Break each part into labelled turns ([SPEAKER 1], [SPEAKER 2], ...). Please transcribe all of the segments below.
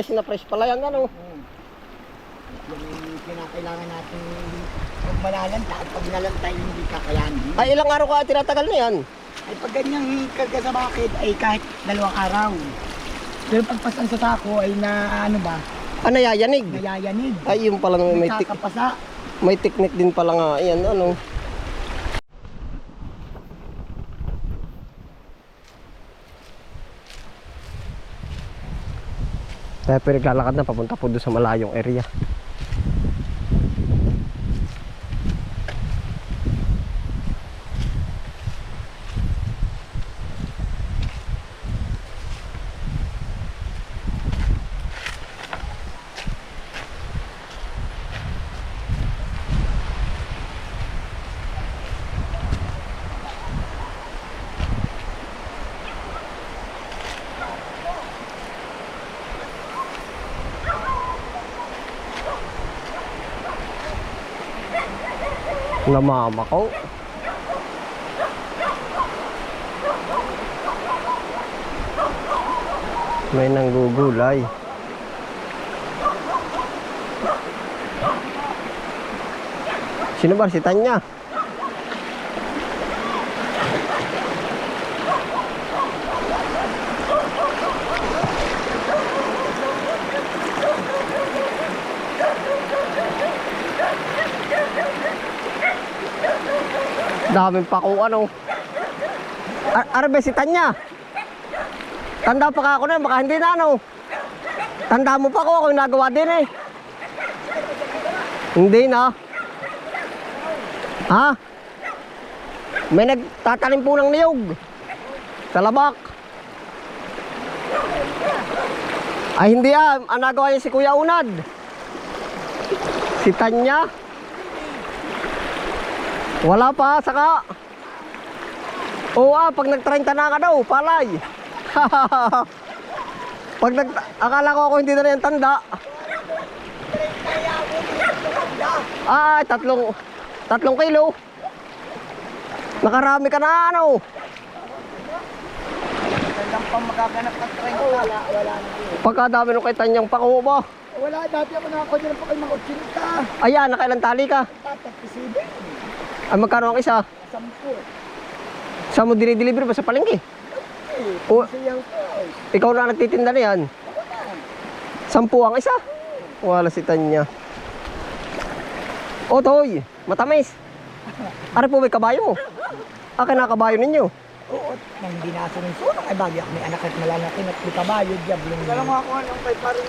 [SPEAKER 1] Fresh na fresh pala yan ano.
[SPEAKER 2] Hmm. Yung kinakailangan natin huwag malalanta. At pag nalantay, hindi kakayanin.
[SPEAKER 1] Ay ilang araw ka tinatagal na yan?
[SPEAKER 2] Ay pag ganyang karga sa bakit ay kahit dalawang araw. Pero pagpasan sa sako ay na ano ba,
[SPEAKER 1] Ah, nayayanig.
[SPEAKER 2] nayayanig.
[SPEAKER 1] Ay yung pala may,
[SPEAKER 2] May
[SPEAKER 1] tik
[SPEAKER 2] kakapasa.
[SPEAKER 1] may technique din pala nga. Ayan ano. Kaya pero naglalakad na papunta po doon sa malayong area. Namama ko. May nanggugulay. Sino ba? Si Tanya. Daming pa kung ano. Ar Arbe, si Tanya. Tanda pa ka ako na, baka hindi na ano. Tanda mo pa ako, ako yung nagawa din eh. Hindi na. Ha? May nagtatanim po ng niyog. Sa labak. Ay hindi ah, ang nagawa niya si Kuya Unad. Si Tanya. Wala pa, saka. Oo ah, pag nag-30 na ka daw, palay. pag nag... Akala ko ako hindi na rin tanda. Ah, tatlong... Tatlong kilo. Nakarami ka na ano.
[SPEAKER 2] Kailang pa magaganap ng 30. Wala, wala na.
[SPEAKER 1] Pagkadami nung kay Tanyang pako ba?
[SPEAKER 2] Wala, dati ako nakakuha ng pakay mga 80.
[SPEAKER 1] Ayan, nakailan tali ka.
[SPEAKER 2] Tatak, isibin.
[SPEAKER 1] Ay, magkano ang isa?
[SPEAKER 2] Sampu.
[SPEAKER 1] Saan mo dinideliver ba sa palengke? O, ikaw na nagtitinda na yan. Sampu ang isa. Wala si Tanya. O, Toy, matamis. Ari po may kabayo mo. Ah, kinakabayo ninyo.
[SPEAKER 2] Oo, nang na ng sunong. Ay, bagay ako may anak at malalaki at may kabayo. Diablong. Kala mo ako anong kay parin.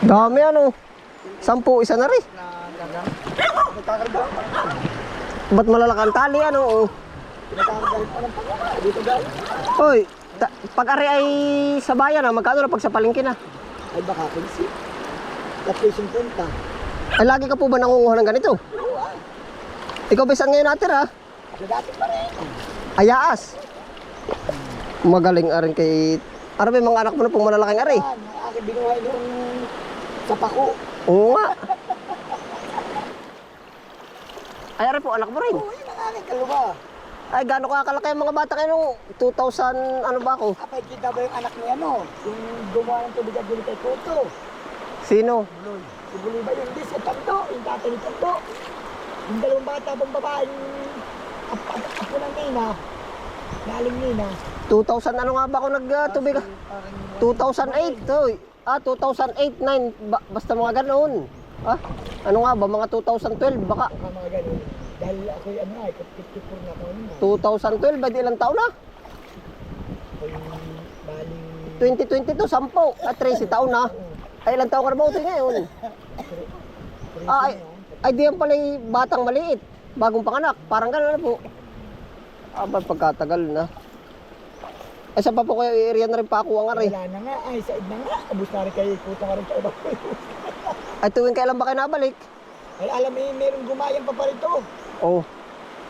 [SPEAKER 1] Dami ano. Sampu, isa na rin. Ba't malalakang tali ano? oh.
[SPEAKER 2] Nagkakarga pa ng pangalaman. Dito galing.
[SPEAKER 1] Hoy, ta- pag ari ay sa bayan na, magkano na pag sa palengke na?
[SPEAKER 2] Ay, baka. Tapos yung punta.
[SPEAKER 1] Ay, lagi ka po ba nangunguha ng ganito?
[SPEAKER 2] Oo, ah.
[SPEAKER 1] Ikaw ba saan ngayon natin ha?
[SPEAKER 2] Sa dati pa rin.
[SPEAKER 1] Ayaas. Magaling arin kay... Ano ba yung mga anak mo na pong malalaking ari?
[SPEAKER 2] Aking binuhay nung sa pako.
[SPEAKER 1] Oo nga. Ay, po, anak mo rin.
[SPEAKER 2] Oo, yun ang aking kaluba.
[SPEAKER 1] Ay, gaano kakalaki ang mga bata kayo nung 2000, ano ba ako?
[SPEAKER 2] Kapag kita ba yung anak ni ano? Yung gumawa ng tubig at gulo kay Koto.
[SPEAKER 1] Sino?
[SPEAKER 2] Buloy. Si Buloy ba yun? Hindi, si Tanto. Yung tatay ni Tanto. Yung dalawang bata bang babaeng ap ap apo ng Nina. Naling Nina.
[SPEAKER 1] 2000, ano nga ba ako nagtubig?
[SPEAKER 2] Parang
[SPEAKER 1] 2008, toy. Ah, 2008, 9, ba- basta mga ganoon. Ah, ano nga ba, mga 2012, baka
[SPEAKER 2] baka mga ganun. Dahil ako yung ano ay 54 na ako nun.
[SPEAKER 1] 2012, ba di ilang taon na?
[SPEAKER 2] Ay, bali...
[SPEAKER 1] 2022, 10, at 13 taon na. Ay, ilang taon ka na ba utoy ngayon? Ah, ay, ay di yan pala yung batang maliit. Bagong panganak, parang gano'n na po. Ah, ba't pagkatagal na? Ay, saan pa po kayo area na rin pa ako ang ari?
[SPEAKER 2] Wala na nga. Ay, said na nga. Abus na rin kayo. Puta nga rin sa iba.
[SPEAKER 1] Ay, tuwing kailan ba kayo nabalik?
[SPEAKER 2] ay, alam mo, meron gumayang pa pa rito.
[SPEAKER 1] Oh,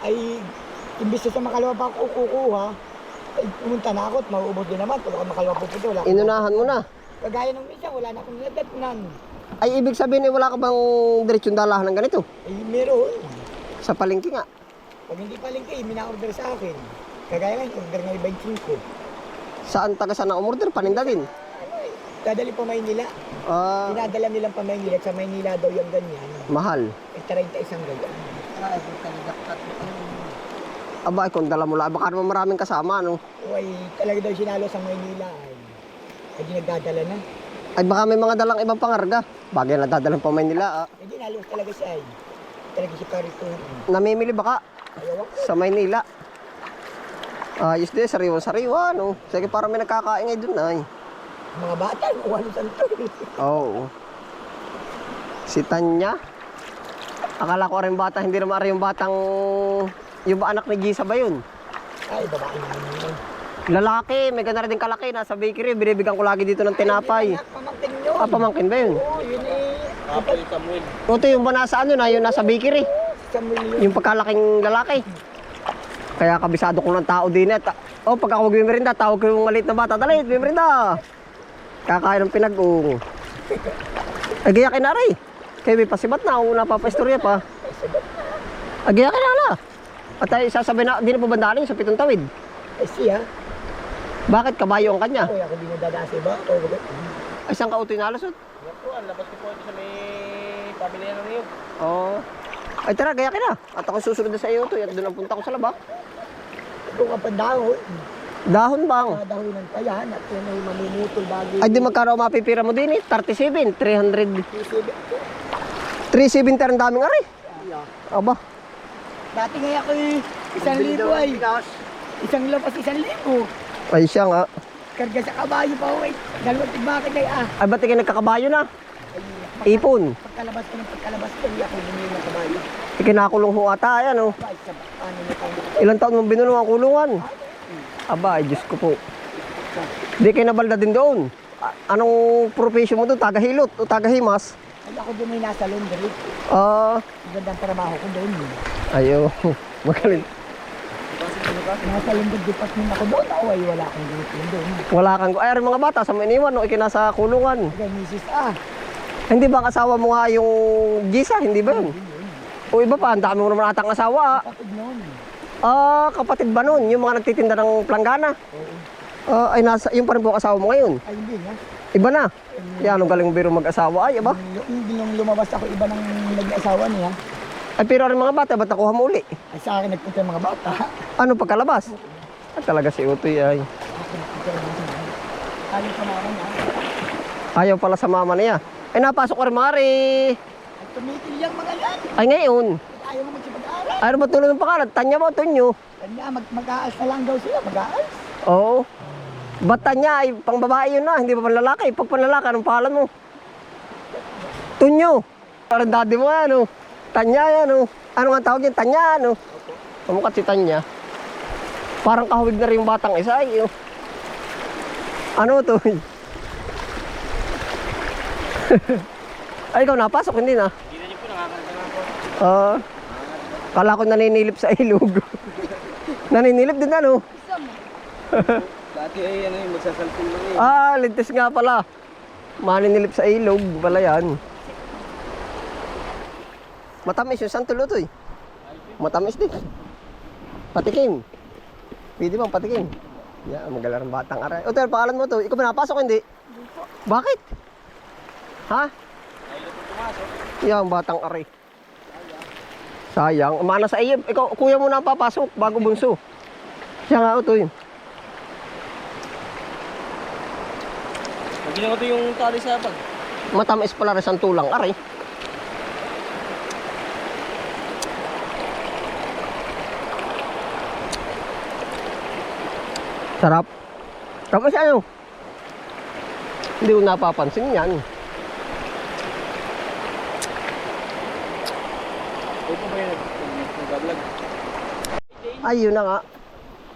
[SPEAKER 2] Ay, imbis na sa makalawa pa ako kukuha, ay, pumunta na ako at mauubos din naman. Kung ako makalawa po wala. akong-
[SPEAKER 1] inunahan mo na.
[SPEAKER 2] Kagaya nung isa, wala na akong nadatnan.
[SPEAKER 1] Ay, ibig sabihin eh, wala ka bang diretsyon dalahan ng ganito?
[SPEAKER 2] Ay, meron.
[SPEAKER 1] Sa palengke nga.
[SPEAKER 2] Pag hindi pa lingkay, mina-order sa akin. Kagaya ngayon, order nga 25.
[SPEAKER 1] Saan taga saan ang umorder? Paninda din.
[SPEAKER 2] Dadali pa Maynila.
[SPEAKER 1] Ah,
[SPEAKER 2] Pinadala nilang pa Maynila. Sa Maynila daw yung ganyan.
[SPEAKER 1] mahal.
[SPEAKER 2] Eh, 30 isang ganyan.
[SPEAKER 1] Aba, ay, kung dala mo lang, baka naman maraming kasama, ano?
[SPEAKER 2] Uy, talaga daw sinalo sa Maynila ay. Ay, di nagdadala na.
[SPEAKER 1] Ay, baka may mga dalang ibang pangarga. Bagay na dadalang pa Maynila, ah.
[SPEAKER 2] Eh, di nalos talaga siya ay. Talaga si Carito.
[SPEAKER 1] Namimili baka
[SPEAKER 2] Ayaw ako.
[SPEAKER 1] sa Maynila. Ayos din, sariwa-sariwa, no? Sige, parang may nagkakaingay dun, ay.
[SPEAKER 2] Mga bata, uwalo santo.
[SPEAKER 1] Oo. Si Tanya. Akala ko rin bata, hindi naman rin yung batang... Yung ba anak ni Gisa ba yun?
[SPEAKER 2] Ay, babae naman yun.
[SPEAKER 1] Lalaki, may ganda rin kalaki, nasa bakery, binibigyan ko lagi dito ng tinapay.
[SPEAKER 2] Anak, pamangkin nyo.
[SPEAKER 1] Ah, pamangkin ba yun?
[SPEAKER 2] Oo, yun eh. Kapag
[SPEAKER 1] O, ito yung ba nasa ano na, yung nasa bakery.
[SPEAKER 2] Samuel yun.
[SPEAKER 1] Yung pagkalaking lalaki. Kaya kabisado ko ng tao din at oh pag ako magmimerinda, tawag ko yung maliit na bata, dali, magmimerinda. Kakain ng pinag-ung. Ay, gaya kinari. Kaya may pasibat na, una pa pa. Ay, gaya kinala. At ay sasabihin na, di na po bandaling sa pitong tawid.
[SPEAKER 2] Ay, siya.
[SPEAKER 1] Bakit kabayo ang kanya?
[SPEAKER 2] Uy, ako di nadadasi ba? O, baga.
[SPEAKER 1] Ay, saan ka utoy nalasot?
[SPEAKER 3] Yan labas ko po ito sa may pamilya ng niyog.
[SPEAKER 1] Oo. Ay, tara, gaya kina. At ako susunod na sa iyo utoy at doon ang punta ko sa labak.
[SPEAKER 2] Kung kapag dahon,
[SPEAKER 1] Dahon bang?
[SPEAKER 2] mga dahon ng tayan at yun ay mamumutol bago.
[SPEAKER 1] Ay, di magkano ang mapipira mo din eh? 37, 300.
[SPEAKER 2] Isip.
[SPEAKER 1] 370 ang daming ari. Aba,
[SPEAKER 2] Dati nga ako eh, isang libo ay. Isang lapas, isang libo.
[SPEAKER 1] ay siya nga.
[SPEAKER 2] Karga sa kabayo pa ako eh. Dalawang tigbakit ay ah.
[SPEAKER 1] Ay, ba't kayo nagkakabayo na?
[SPEAKER 2] Ay,
[SPEAKER 1] Ipon.
[SPEAKER 2] Pagkalabas ko ng pagkalabas ko, hindi ako bumili ng kabayo.
[SPEAKER 1] Ikinakulong ho ata, ayan oh.
[SPEAKER 2] Ano.
[SPEAKER 1] Ilang taon mong binulong ang kulungan? Aba, ay Diyos ko po. Di kayo nabalda din doon. A- anong profession mo doon? Tagahilot o tagahimas?
[SPEAKER 2] Ay, ako doon ay nasa laundry.
[SPEAKER 1] Ah,
[SPEAKER 2] Magandang trabaho ko doon. eh.
[SPEAKER 1] ayo. Magaling.
[SPEAKER 2] Nasa laundry department ako doon. Ako ay wala akong duty doon.
[SPEAKER 1] Wala kang... Ay, mga bata, sa iniwan, no? Ikinasa kulungan.
[SPEAKER 2] Kaya misis ah.
[SPEAKER 1] Hindi ba ang asawa mo nga yung Gisa? Hindi ba yun? O iba pa, ang dami mo naman atang asawa. ah.
[SPEAKER 2] Kapag noon.
[SPEAKER 1] Ah, kapatid ba nun? Yung mga nagtitinda ng planggana? Ah, ay nasa, yung pa rin po ang asawa mo ngayon.
[SPEAKER 2] Ay, hindi nga.
[SPEAKER 1] Iba na. Yan, ang galing biro mag-asawa. Ay, iba.
[SPEAKER 2] Yung, yung lumabas ako, iba nang nag-asawa niya.
[SPEAKER 1] Ay, pero rin mga bata, ba't nakuha mo uli?
[SPEAKER 2] Ay, sa akin nagpunta yung mga bata.
[SPEAKER 1] Ano pagkalabas? Ay, talaga si Utoy ay.
[SPEAKER 2] Ayaw pa naman niya.
[SPEAKER 1] Ayaw pala sa mama niya. Ay, napasok ko rin mga rin.
[SPEAKER 2] Ay, tumitil yung mga yan.
[SPEAKER 1] Ay, ngayon.
[SPEAKER 2] Ayaw mo magsipag-aaral.
[SPEAKER 1] Ano ba tuloy ng pangalan? Tanya mo, Tonyo.
[SPEAKER 2] Kanya, mag mag-aas na lang daw sila, mag-aas.
[SPEAKER 1] Oo. Ba't Tanya ay pang babae yun na, hindi pa pang lalaki. Pag pang lalaki, anong pangalan mo? Tunyo. Parang daddy mo yan, oh. Tanya yan, oh. Ano nga tawag yan? Tanya, ano? Kamukha si Tanya. Parang kahawig na rin yung batang isa, ay, oh. Ano to? ay, ikaw napasok, hindi na.
[SPEAKER 3] Hindi na niyo po, nakakanta nga po.
[SPEAKER 1] Ah. Kala ko naninilip sa ilog. naninilip din ano?
[SPEAKER 3] Dati ay ano yung magsasalpil lang eh.
[SPEAKER 1] Ah, lintis nga pala. Maninilip sa ilog, pala yan. Matamis yung santulo to eh. Matamis din. Patikim. Pwede bang patikim? Yan, magalarang batang aray. O, tol, pangalan mo to. Ikaw ba napasok hindi? Bakit? Ha? Yan, batang aray. Sayang. Umana sa iyo. Ikaw, kuya mo na papasok bago bunso. Siya nga, ito yun.
[SPEAKER 3] Pag ginawa ko yung tali sa pag.
[SPEAKER 1] Matamis pala rin ang tulang, aray. Sarap. Tapos ano? Hindi ko napapansin yan.
[SPEAKER 3] Ito ba yung nag-vlog?
[SPEAKER 1] Ay, yun na nga.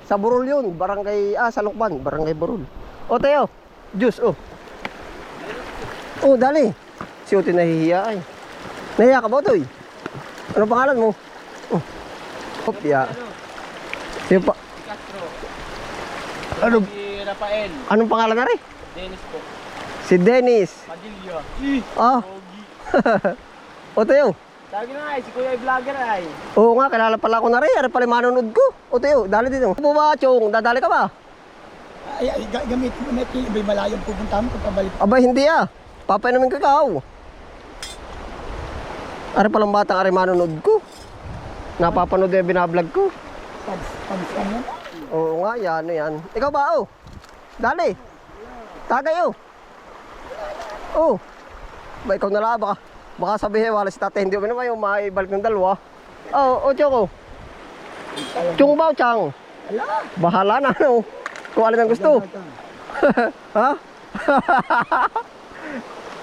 [SPEAKER 1] Sa Burol yun. Barangay, ah, sa Lukban. Barangay Burol. O, Teo. Juice, oh. Oh, dali. Si Uti nahihiya ay. Nahiya ka ba, Toy? Ano pangalan mo? Oh. Kopya. Sino pa?
[SPEAKER 3] Castro.
[SPEAKER 1] Ano?
[SPEAKER 3] Si Rafael.
[SPEAKER 1] Anong pangalan na rin?
[SPEAKER 3] Dennis po.
[SPEAKER 1] Si Dennis.
[SPEAKER 3] Padilla.
[SPEAKER 1] Ah. o, Teo.
[SPEAKER 3] Sabi na nga eh, si Kuya ay vlogger ay.
[SPEAKER 1] Oo nga, kilala pala ako na rin. Ano pala manonood ko? O, Teo, dali din. oh. Ano ba, Chong? Dadali ka ba?
[SPEAKER 2] Ay, ay ga- gamitin mo na ito. Iba'y malayong pupunta mo kung pabalik.
[SPEAKER 1] Aba, hindi ah. Papainumin kakao. Ari palang batang ari manonood ko. Napapanood yung binablog ko.
[SPEAKER 2] Pags ka mo.
[SPEAKER 1] Oo nga, yan, yan. Ikaw ba, oh? Dali. Tagay, oh. Oh. Ba, ikaw na lang, baka, baka sabihin, wala si tatay, hindi mo naman yung maibalik ng dalawa. Oh, oh, Choko. Chung ba, Chang?
[SPEAKER 2] Ala.
[SPEAKER 1] Bahala na, ano. Kung alin ang gusto. ha?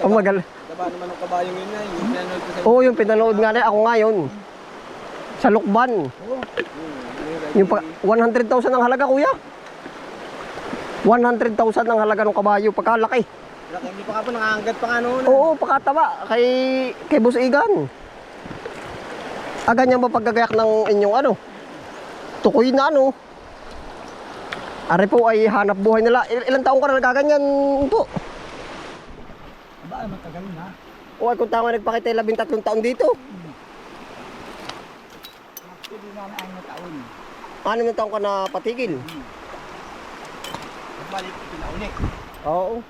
[SPEAKER 1] Ang magal.
[SPEAKER 3] Taba naman ng kabayong yun na. Yung pinanood ko sa...
[SPEAKER 1] Oo, yung pinanood nga na, ako nga yun. Sa Lukban. Yung pa, 100,000 ang halaga, kuya. 100,000 ang halaga ng kabayo, pagkalaki.
[SPEAKER 3] Hindi pa ka po nakahanggat pa nga noon.
[SPEAKER 1] Oo, pakataba. Kay, kay Boss Igan. Ah, ganyan ba paggagayak ng inyong ano? Tukoy na ano? Ari po ay hanap buhay nila. Il- ilang taong ka na nagaganyan po?
[SPEAKER 2] Aba, matagal na.
[SPEAKER 1] O ay kung tama nagpakita labing tatlong taon dito.
[SPEAKER 2] Actually, na ang na taon.
[SPEAKER 1] Ano yung taong ka na patigil?
[SPEAKER 3] Balik, pinauli.
[SPEAKER 1] Oo.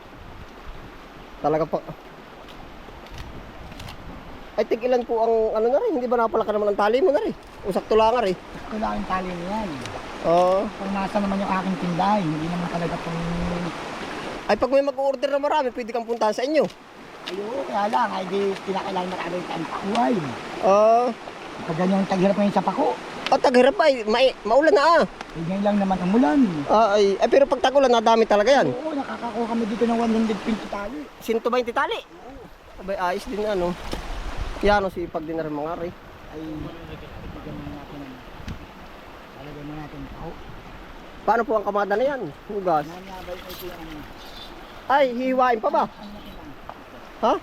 [SPEAKER 1] Talaga pa. Ay, tig ilan po ang ano na rin? Hindi ba napalaka naman ang tali mo na rin? Usak tula nga rin.
[SPEAKER 2] Ito lang ang tali niyan.
[SPEAKER 1] Oo.
[SPEAKER 2] Kung nasa naman yung aking tindahan, hindi naman talaga pang...
[SPEAKER 1] Ay, pag may mag-order na marami, pwede kang puntahan sa inyo.
[SPEAKER 2] Ayo, kaya lang, ay di kinakailangan na kagawin ang pakuhay.
[SPEAKER 1] Oo.
[SPEAKER 2] Pag ganyan taghirap ngayon sa pako,
[SPEAKER 1] Oh, taghirap pa. eh. Ma maulan na ah.
[SPEAKER 2] ay ngayon lang naman ang ulan.
[SPEAKER 1] Ah, ay, ay, pero pag tagulan, nadami talaga yan.
[SPEAKER 2] Oo, nakakakuha kami dito ng 120 tali.
[SPEAKER 1] 120 tali. Abay, ayos din ano. Yan, oh, sipag din na rin mga rin.
[SPEAKER 2] Ay, mo natin. Talagyan mo natin pako.
[SPEAKER 1] Paano po ang kamada na yan? Hugas.
[SPEAKER 2] Ano.
[SPEAKER 1] Ay, hihiwain pa ba? Ha?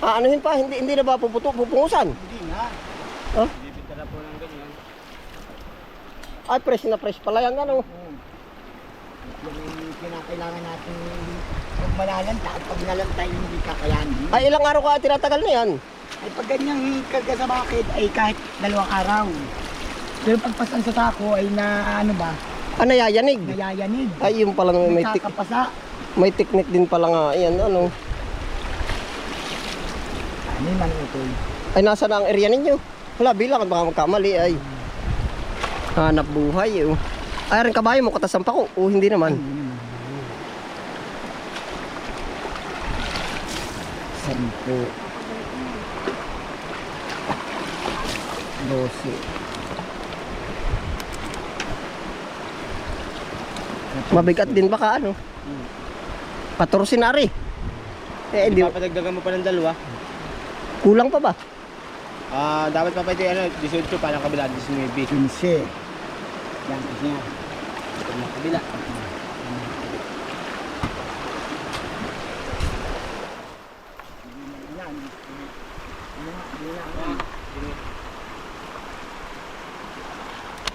[SPEAKER 1] Ah, anuhin pa? Hindi, hindi na ba puputo, pupungusan?
[SPEAKER 2] Hindi na.
[SPEAKER 3] Bibita na po ng ganyan.
[SPEAKER 1] Ay, fresh na fresh pala yan, ano?
[SPEAKER 2] Yan yung kinakailangan natin huwag malalanta at pag nalanta hindi kakayanin.
[SPEAKER 1] Ay, ilang araw ka tinatagal na yan?
[SPEAKER 2] Ay pag ganyang karga sa bakit ay kahit dalawang araw. Pero pagpasan sa sako ay na ano ba,
[SPEAKER 1] Ah, nayayanig.
[SPEAKER 2] nayayanig.
[SPEAKER 1] Ay, yung pala may, tik
[SPEAKER 2] Nagkakapasa.
[SPEAKER 1] may technique din pala nga. Ayan, ano?
[SPEAKER 2] Ano yung manutoy?
[SPEAKER 1] Ay, nasa na ang area ninyo? Wala, bilang at baka magkamali ay. Hanap buhay, eh. oh. Ay, rin kabayo mo, katas ang pako. O, hindi naman.
[SPEAKER 2] Sampo. Dose.
[SPEAKER 1] Mabigat din baka, ano? Patorsin na rin. Eh, di,
[SPEAKER 3] Papadagdagan mo pa ng dalawa.
[SPEAKER 1] kulang pa ba?
[SPEAKER 3] Ah, dapat pa pwede ano, 18 pa ng kabila, 19.
[SPEAKER 2] 15. Yan kasi nga.
[SPEAKER 3] Ito ng kabila.
[SPEAKER 2] Yan.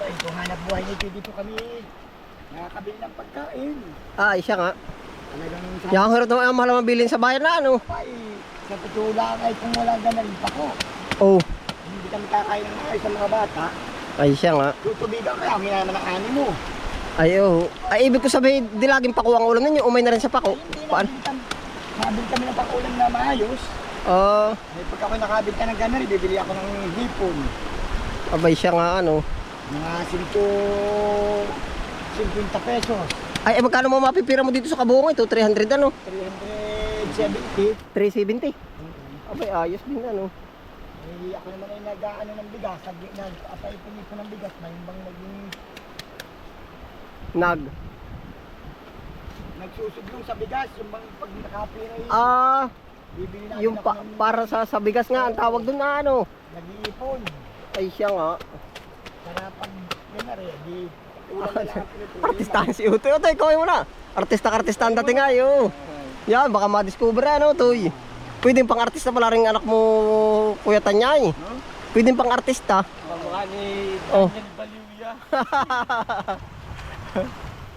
[SPEAKER 2] Ay, kung hanap buhay nito dito kami, nakakabili ng pagkain.
[SPEAKER 1] Ah, siya nga.
[SPEAKER 2] Talagang sa
[SPEAKER 1] Yung hirap naman ang mahal ang mabilin sa bayan na, ano?
[SPEAKER 2] ay, sa totoo lang ay kung wala ganun pa ko,
[SPEAKER 1] Oh,
[SPEAKER 2] hindi kami kakain ng ay sa mga bata,
[SPEAKER 1] ay siya nga.
[SPEAKER 2] tutubigan kaya ang naman ang ani mo.
[SPEAKER 1] Ay, oh. Ay, ibig ko sabihin, di laging pako ang ulam ninyo, umay na rin sa pako.
[SPEAKER 2] Hindi
[SPEAKER 1] Paano?
[SPEAKER 2] na Nabili kami ng pakulam na maayos.
[SPEAKER 1] Ah,
[SPEAKER 2] Ay, pag ako nakabili ng ganun, bibili ako ng hipon.
[SPEAKER 1] abay siya nga, ano?
[SPEAKER 2] Mga 100, 50 pesos.
[SPEAKER 1] Ay, eh, magkano mo mapipira mo dito sa kabungo ito? 300 ano?
[SPEAKER 2] 370.
[SPEAKER 1] 370? Abay, ayos din ano.
[SPEAKER 2] Ay, ako naman ay nag-ano ng bigas. Nag- Nag-apay-pili ko ng bigas. May bang naging
[SPEAKER 1] Nag.
[SPEAKER 2] nagsusublong sa bigas. Yung bang pag nakapira ay
[SPEAKER 1] Ah, yung pa, para sa, sa bigas nga, ang tawag doon na ano.
[SPEAKER 2] Nag-iipon.
[SPEAKER 1] Ay, siya nga.
[SPEAKER 2] Para pag yun na rin, di pinutuloy.
[SPEAKER 1] Artistahan si Utoy. Utoy, kawin mo na. Artista ka artista ang dating ayo. Yan, baka ma-discover ano, Utoy. Pwedeng pang artista pala rin anak mo, Kuya Tanyay. Pwedeng pang artista.
[SPEAKER 3] Pamukha ni
[SPEAKER 1] Oh.
[SPEAKER 3] Daniel Baluya.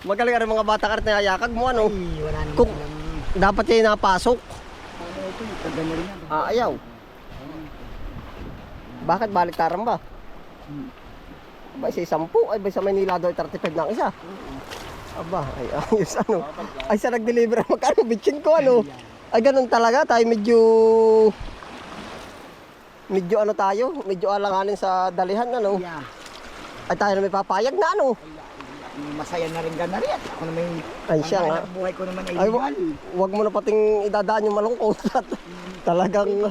[SPEAKER 1] Magaling ka rin mga bata ka rin na yakag mo, ano.
[SPEAKER 2] Ay, wala naman
[SPEAKER 1] Kung-
[SPEAKER 2] alam.
[SPEAKER 1] Dapat yung napasok.
[SPEAKER 2] Ano ito.
[SPEAKER 1] Ah, ayaw. Bakit baliktaran ba? Ba, isa sampu. Ay, ba sa Manila daw ay 35 na ang isa. Aba, ay ayos ano. Ay sa nag-deliver magkano bitchin ko ano. Ay ganun talaga tayo medyo medyo ano tayo, medyo alanganin sa dalihan ano.
[SPEAKER 2] Yeah.
[SPEAKER 1] Ay tayo na may papayag na ano.
[SPEAKER 2] Masaya na rin ka na rin. Ako na may...
[SPEAKER 1] Ay siya nga.
[SPEAKER 2] buhay ko naman ay
[SPEAKER 1] Ay, wag mo na pating idadaan yung malungkot. Talagang
[SPEAKER 2] ano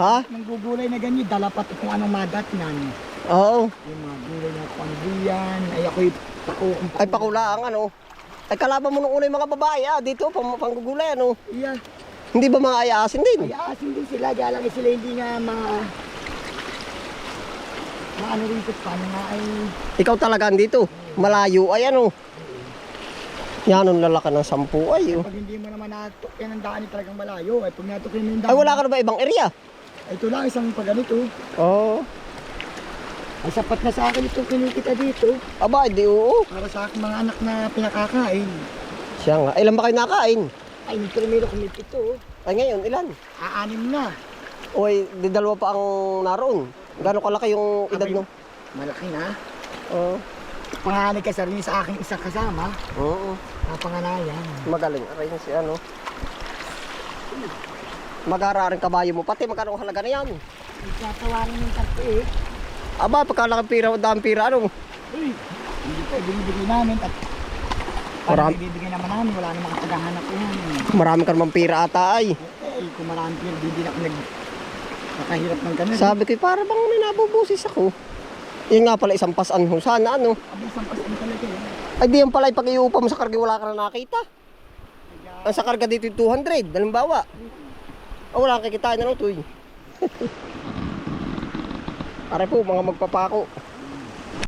[SPEAKER 1] ha?
[SPEAKER 2] Nang gugulay na ganyan, dala pati kung anong madatnan.
[SPEAKER 1] Oo.
[SPEAKER 2] Yung mga gulay na pangbuyan, ay ako'y pako kung
[SPEAKER 1] Ay pakula ang ano. Ay kalaban mo nung una yung mga babae ah, dito pang panggugulay ano.
[SPEAKER 2] Iya,
[SPEAKER 1] Hindi ba mga ayasin din?
[SPEAKER 2] ay asin din sila, kaya lang eh sila hindi nga mga... Maano rin ko, paano nga ay...
[SPEAKER 1] Ikaw talaga dito. Malayo ay ano. Yan ang lalaki ng sampu ay. Oh.
[SPEAKER 2] Pag hindi mo naman natok yan ang daan, eh, talagang malayo. Ay pag natok mo yung daan,
[SPEAKER 1] Ay wala ka na ba ibang area?
[SPEAKER 2] ito lang isang pag ganito.
[SPEAKER 1] Oo.
[SPEAKER 2] Ay sapat na sa akin itong kinikita dito.
[SPEAKER 1] Aba, di oo.
[SPEAKER 2] Para sa aking mga anak na pinakakain.
[SPEAKER 1] Siya nga. Ilan ba kayo nakain?
[SPEAKER 2] Ay, may primero kumit ito.
[SPEAKER 1] Ay ngayon, ilan?
[SPEAKER 2] Aanim na.
[SPEAKER 1] Ay, di dalawa pa ang naroon. Gano'ng kalaki yung edad
[SPEAKER 2] Abay.
[SPEAKER 1] no?
[SPEAKER 2] Malaki na.
[SPEAKER 1] Oo.
[SPEAKER 2] Panganay ka sa rin sa aking isang kasama.
[SPEAKER 1] Oo.
[SPEAKER 2] Napanganayan.
[SPEAKER 1] Magaling. Aray si ano. Mag-ara rin kabayo mo. Pati magkano ang halaga na yan?
[SPEAKER 2] Nagtatawarin ng tatlo eh.
[SPEAKER 1] Aba, pagkalaki pira, dami pira, ano?
[SPEAKER 2] Uy, hindi pa binibigay namin at
[SPEAKER 1] Marami.
[SPEAKER 2] ibibigay naman namin, wala namang tagahanap ko yan.
[SPEAKER 1] Marami ka naman pira ata ay.
[SPEAKER 2] Eh, kung marami pinag hindi na ako nag nakahirap ng ganun.
[SPEAKER 1] Sabi ko, para bang may nabubusis ako. Yun nga pala, isang pasan ho. Sana ano.
[SPEAKER 2] Abay, isang pasan talaga eh.
[SPEAKER 1] Ay, di yan pala, pag iupa mo sa karga, wala ka na nakita. Ang sa karga dito yung 200, halimbawa. Oh, wala kang kikitain na no, tuy. Pare po, mga magpapako.